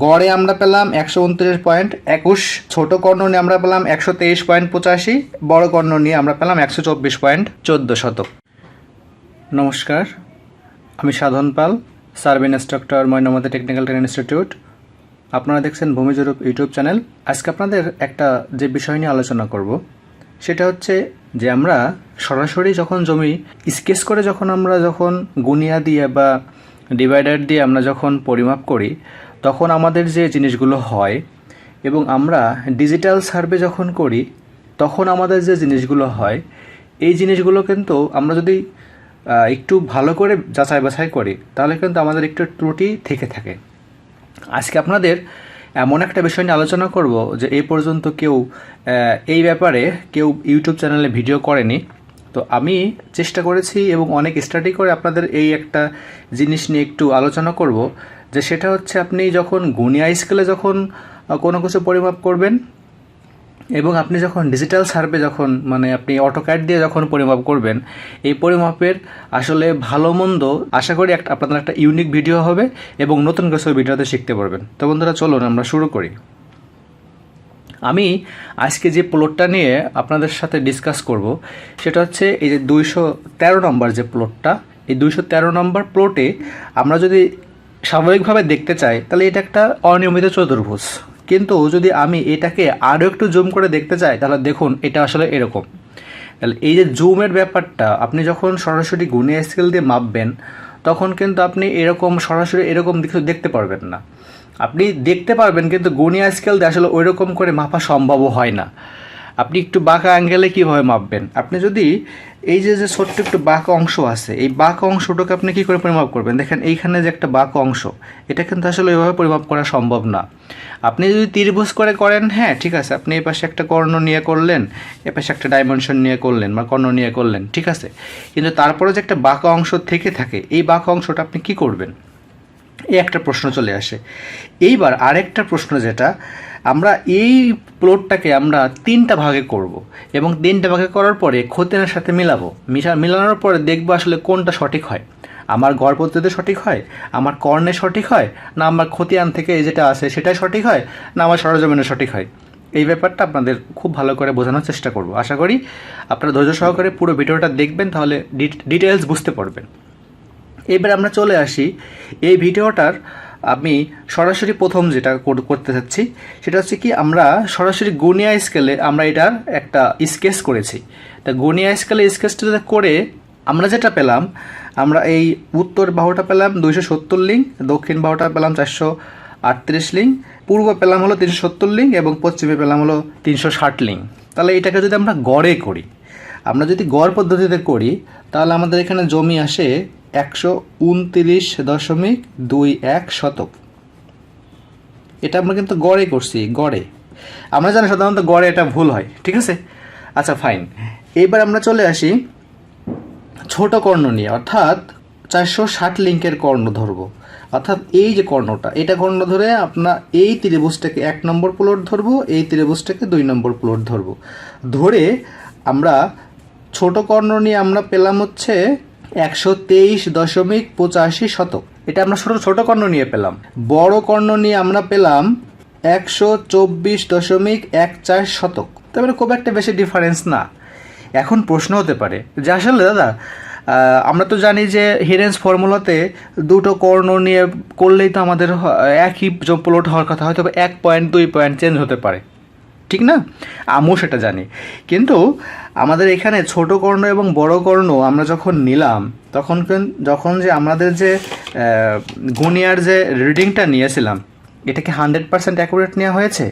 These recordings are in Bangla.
গড়ে আমরা পেলাম একশো উনত্রিশ পয়েন্ট একুশ, ছোট কর্ণ নিয়ে আমরা পেলাম একশো তেইশ পয়েন্ট পঁচাশি, বড় কর্ণ নিয়ে আমরা পেলাম একশো চব্বিশ পয়েন্ট চোদ্দ শতক। নমস্কার, আমি Sadhan Pal survey instructor, Mainamati technical training institute. আপনারা দেখছেন ভূমিজরূপ ইউটিউব চ্যানেল। আজকে আপনাদের একটা যে বিষয় নিয়ে আলোচনা করব, সেটা হচ্ছে যে আমরা সরাসরি যখন জমি স্কেচ করে যখন আমরা যখন গুনিয়া দিয়ে বা ডিভাইডার দিয়ে আমরা যখন পরিমাপ করি তখন আমাদের যে জিনিসগুলো হয় এবং আমরা ডিজিটাল সার্ভে যখন করি, তখন আমাদের যে জিনিসগুলো হয়, এই জিনিসগুলো কিন্তু আমরা যদি একটু ভালো করে যাচাই বাছাই করি, তাহলে কিন্তু আমাদের একটু ত্রুটি থেকে থাকে। আজকে আপনাদের এমন একটা বিষয় নিয়ে আলোচনা করব যে এই পর্যন্ত কেউ এই ব্যাপারে কেউ ইউটিউব চ্যানেলে ভিডিও করেনি। তো আমি চেষ্টা করেছি এবং অনেক স্টাডি করে আপনাদের এই একটা জিনিস নিয়ে একটু আলোচনা করব। যে সেটা হচ্ছে আপনি যখন গুনিয়া স্কেলে যখন কোনো কিছু পরিমাপ করবেন এবং আপনি যখন ডিজিটাল সার্ভে যখন মানে আপনি অটোক্যাড দিয়ে যখন পরিমাপ করবেন, এই পরিমাপের আসলে ভালো মন্দ আশা করি একটা, আপনাদের একটা ইউনিক ভিডিও হবে এবং নতুন কিছু ভিডিওতে শিখতে পারবেন। তো বন্ধুরা, চলুন আমরা শুরু করি। আমি আজকে যে প্লটটা নিয়ে আপনাদের সাথে ডিসকাস করব, সেটা হচ্ছে এই যে দুইশো তেরো নম্বর যে প্লটটা এই দুইশো তেরো নম্বর প্লটে আমরা যদি স্বাভাবিকভাবে দেখতে চাই, তাহলে এটা একটা অনিয়মিত চতুর্ভুজ। কিন্তু যদি আমি এটাকে আরও একটু জুম করে দেখতে চাই, তাহলে দেখুন এটা আসলে এরকম। তাহলে এই যে জুমের ব্যাপারটা, আপনি যখন সরাসরি গুণে স্কেল দিয়ে মাপবেন, তখন কিন্তু আপনি এরকম, সরাসরি এরকম কিছু দেখতে পারবেন না। আপনি দেখতে পারবেন, কিন্তু গুনিয়া স্কেল দিয়ে আসলে ওই রকম করে মাপা সম্ভবও হয় না। আপনি একটু বাঁকা অ্যাঙ্গেলে কীভাবে মাপবেন? আপনি যদি এই যে যে ছোট্ট একটু বাঁক অংশ আছে, এই বাঁক অংশটাকে আপনি কী করে পরিমাপ করবেন? দেখেন, এইখানে যে একটা বাঁক অংশ, এটা কিন্তু আসলে ওইভাবে পরিমাপ করা সম্ভব না। আপনি যদি ত্রিভুজ করে করেন হ্যাঁ ঠিক আছে, আপনি এই পাশে একটা কর্ণ নিয়ে করলেন, এ পাশে একটা ডাইমেনশন নিয়ে করলেন বা কর্ণ নিয়ে করলেন, ঠিক আছে? কিন্তু তারপরে যে একটা বাঁক অংশ থেকে থাকে, এই বাঁকা অংশটা আপনি কি করবেন? এই একটা প্রশ্ন চলে আসে। এইবার আরেকটা প্রশ্ন যেটা, আমরা এই প্লটটাকে আমরা তিনটা ভাগে করব এবং তিনটা ভাগে করার পরে খতিয়ানের সাথে মিলাবো। মিশা, মিলানোর পরে দেখব আসলে কোনটা সঠিক হয়। আমার গড় সঠিক হয়? আমার কর্ণে সঠিক হয়? না আমার খতিয়ান থেকে যেটা আছে সেটাই সঠিক হয়? না আমার সরজমিনে সঠিক হয়? এই ব্যাপারটা আপনাদের খুব ভালো করে বোঝানোর চেষ্টা করব। আশা করি আপনারা ধৈর্য সহকারে পুরো ভিডিওটা দেখবেন, তাহলে ডিটেলস বুঝতে পারবেন। এবার আমরা চলে আসি। এই ভিডিওটার আমি সরাসরি প্রথম যেটা কর- করতে চাচ্ছি সেটা হচ্ছে কি আমরা সরাসরি গুনিয়া স্কেলে আমরা এটার একটা স্কেচ করেছি। তা গুনিয়া স্কেলে স্কেচটা করে আমরা যেটা পেলাম, আমরা এই উত্তর বাহুটা পেলাম দুইশো সত্তর লিঙ্ক দক্ষিণ বাহুটা পেলাম চারশো আটত্রিশ লিঙ্ক পূর্ব পেলাম হলো তিনশো সত্তর লিঙ্ক এবং পশ্চিমে পেলাম হলো তিনশো ষাট লিঙ্ক তাহলে এটাকে যদি আমরা গড়ে করি, আমরা যদি গড় পদ্ধতিতে করি, তাহলে আমাদের এখানে জমি আসে একশো উনতিরিশ দশমিক দুই এক শতক। এটা আমরা কিন্তু গড়ে করছি, গড়ে। আমরা জানি সাধারণত গড়ে এটা ভুল হয়, ঠিক আছে? আচ্ছা ফাইন এবার আমরা চলে আসি ছোট কর্ণ নিয়ে, অর্থাৎ চারশো ষাট লিঙ্কের কর্ণ ধরবো। অর্থাৎ এই যে কর্ণটা, এটা কর্ণ ধরে আপনার এই ত্রিভুজটাকে এক নম্বর প্লট ধরবো, এই ত্রিভুজটাকে দুই নম্বর প্লট ধরবো। ধরে আমরা ছোট কর্ণ নিয়ে আমরা পেলাম হচ্ছে একশো তেইশ দশমিক পঁচাশি শতক। এটা আমরা ছোট ছোট কর্ণ নিয়ে পেলাম। বড় কর্ণ নিয়ে আমরা পেলাম একশো চব্বিশ দশমিক এক চার শতক তারপরে খুব একটা বেশি ডিফারেন্স না। এখন প্রশ্ন হতে পারে যে আসলে দাদা আমরা তো জানি যে হিরেন্স ফর্মুলাতে দুটো কর্ণ নিয়ে করলেই তো আমাদের একই প্লট হওয়ার কথা, হয়তো এক পয়েন্ট দুই পয়েন্ট চেঞ্জ হতে পারে। ঠিক না? আমিও সেটা জানি। কিন্তু আমাদের এখানে ছোট কর্ণ এবং বড় কর্ণ আমরা যখন নিলাম, তখন যখন যে আমাদের যে গুনিয়ার যে রিডিংটা নিয়েছিলাম, এটাকে হান্ড্রেড পার্সেন্ট অ্যাকুরেট নেওয়া হয়েছে?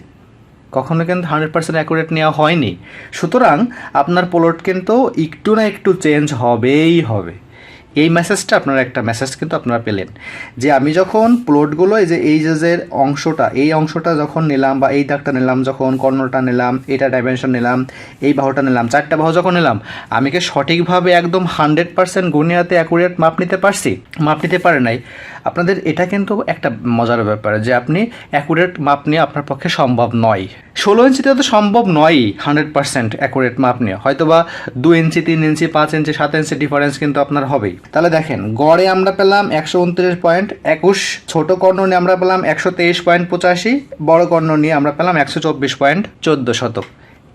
কখনো কিন্তু হান্ড্রেড পার্সেন্ট অ্যাকুরেট নেওয়া হয়নি। সুতরাং আপনার প্লট কিন্তু একটু না একটু চেঞ্জ হবেই হবে। এই মেসেজটা আপনারা একটা মেসেজ কিন্তু আপনারা পেলেন। যে আমি যখন প্লটগুলো এই যে এই যে অংশটা, এই অংশটা যখন নিলাম বা এই দাগটা নিলাম যখন, কর্ণটা নিলাম, এটা ডাইমেনশন নিলাম, এই বাহুটা নিলাম, চারটা বাহু যখন নিলাম, আমি কি সঠিকভাবে একদম হান্ড্রেড পার্সেন্ট গুনিয়াতে অ্যাকুরেট মাপ নিতে পারছি? মাপ নিতে পারে নাই। আপনাদের এটা কিন্তু একটা মজার ব্যাপার যে আপনি অ্যাকুরেট মাপ নিয়ে আপনার পক্ষে সম্ভব নয়। ষোলো ইঞ্চিতে তো সম্ভব নয়ই হান্ড্রেড পার্সেন্ট অ্যাকুরেট মাপ নিয়ে হয়তো বা দু ইঞ্চি, তিন ইঞ্চি, পাঁচ ইঞ্চি, সাত ইঞ্চি ডিফারেন্স কিন্তু আপনার হবেই। তাহলে দেখেন, গড়ে আমরা পেলাম একশো উনত্রিশ পয়েন্ট একুশ, ছোট কর্ণ নিয়ে আমরা পেলাম একশো তেইশ পয়েন্ট পঁচাশি, বড় কর্ণ নিয়ে আমরা পেলাম একশো চব্বিশ পয়েন্ট চোদ্দ শতক।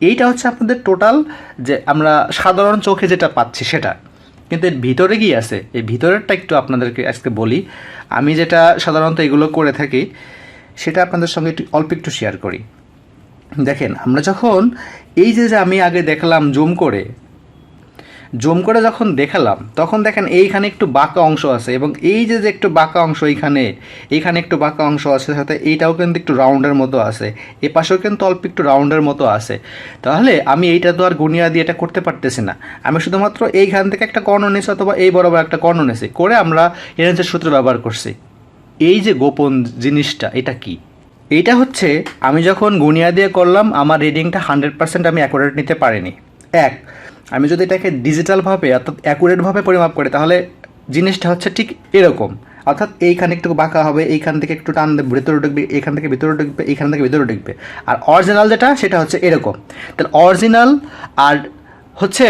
এইটা হচ্ছে আপনাদের টোটাল যে আমরা সাধারণ চোখে যেটা পাচ্ছি সেটা। কিন্তু এর ভিতরে কি আছে? এই ভিতরেরটা একটু আপনাদেরকে আজকে বলি। আমি যেটা সাধারণত এগুলো করে থাকি, সেটা আপনাদের সঙ্গে একটু, অল্প একটু শেয়ার করি। দেখেন, আমরা যখন এই যে যে আমি আগে দেখলাম জুম করে জুম করে যখন দেখালাম, তখন দেখেন এইখানে একটু বাঁকা অংশ আছে এবং এই যে যে একটু বাঁকা অংশ এইখানে এইখানে একটু বাঁকা অংশ আছে, সাথে এইটাও কিন্তু একটু রাউন্ডের মতো আছে, এ পাশেও কিন্তু অল্প একটু রাউন্ডের মতো আছে। তাহলে আমি এইটা তো আর গুনিয়া দিয়ে এটা করতে পারতেছি না। আমি শুধুমাত্র এইখান থেকে একটা কর্ণ নিয়েছি অথবা এই বরাবর একটা কর্ণ নিয়েছি, করে আমরা এনএসের সূত্র ব্যবহার করছি। এই যে গোপন জিনিসটা, এটা কি? এইটা হচ্ছে, আমি যখন গুনিয়া দিয়ে করলাম, আমার রিডিংটা হান্ড্রেড পার্সেন্ট আমি অ্যাকুরেট নিতে পারিনি। এক, আমি যদি এটাকে ডিজিটালভাবে অর্থাৎ অ্যাকুরেটভাবে পরিমাপ করি, তাহলে জিনিসটা হচ্ছে ঠিক এরকম। অর্থাৎ এইখানে একটু বাঁকা হবে, এইখান থেকে একটু টান ভিতরে ঢুকবে, এইখান থেকে ভিতরে ঢুকবে, এইখান থেকে ভিতরে ঢুকবে। আর অরিজিনাল যেটা, সেটা হচ্ছে এরকম। তাহলে অরিজিনাল আর হচ্ছে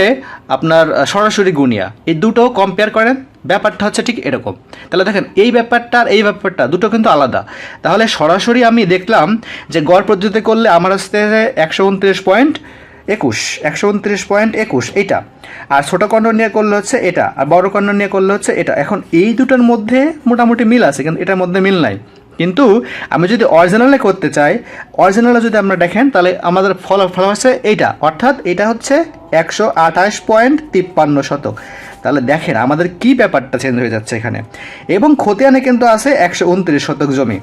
আপনার সরাসরি গুনিয়া। এই দুটো কম্পেয়ার করেন, ব্যাপারটা হচ্ছে ঠিক এরকম। তাহলে দেখেন, এই ব্যাপারটা আর এই ব্যাপারটা দুটো কিন্তু আলাদা। তাহলে সরাসরি আমি দেখলাম যে গড় পদ্ধতিতে করলে আমার আসতে একশো উনত্রিশ পয়েন্ট একুশ, একশো উনত্রিশ পয়েন্ট একুশ এটা আর ছোটো কর্ণ নিয়ে করলে হচ্ছে এটা, আর বড় কর্ণ নিয়ে করলে হচ্ছে এটা। এখন এই দুটোর মধ্যে মোটামুটি মিল আছে, কিন্তু এটার মধ্যে মিল নাই। কিন্তু আমি যদি অরিজিনালে করতে চাই অরিজিনালে যদি আমরা দেখেন, তাহলে আমাদের ফল ফল হচ্ছে এইটা। অর্থাৎ এটা হচ্ছে একশো আঠাশ পয়েন্ট তিপ্পান্ন শতক। তাহলে দেখেন আমাদের কি ব্যাপারটা চেঞ্জ হয়ে যাচ্ছে এখানে। এবং খতিয়ানে কিন্তু আছে একশো উনত্রিশ শতক জমি।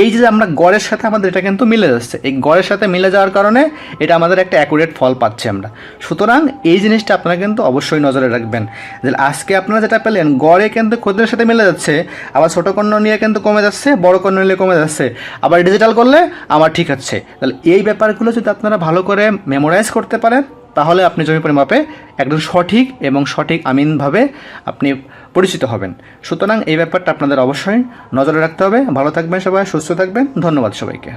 এই যে আমরা গড়ের সাথে আমাদের এটা কিন্তু মিলে যাচ্ছে। এই গড়ের সাথে মিলে যাওয়ার কারণে এটা আমাদের একটা অ্যাকুরেট ফল পাচ্ছি আমরা। সুতরাং এই জিনিসটা আপনারা কিন্তু অবশ্যই নজরে রাখবেন। যে আজকে আপনারা যেটা পেলেন, গড়ে কিন্তু ক্ষতির সাথে মিলে যাচ্ছে, আবার ছোটো কর্ণ নিয়ে কিন্তু কমে যাচ্ছে, বড় কর্ণ নিয়ে কমে যাচ্ছে, আবার ডিজিটাল করলে আমার ঠিক আছে। তাহলে এই ব্যাপারগুলো যদি আপনারা ভালো করে মেমোরাইজ করতে পারেন তাহলে আপনি জমি পরিমাপে একদম সঠিক এবং সঠিক আমিনভাবে আপনি পরিচিত হবেন। সুতরাং এই ব্যাপারটা আপনাদের অবশ্যই নজরে রাখতে হবে। ভালো থাকবেন সবাই, সুস্থ থাকবেন। ধন্যবাদ সবাইকে।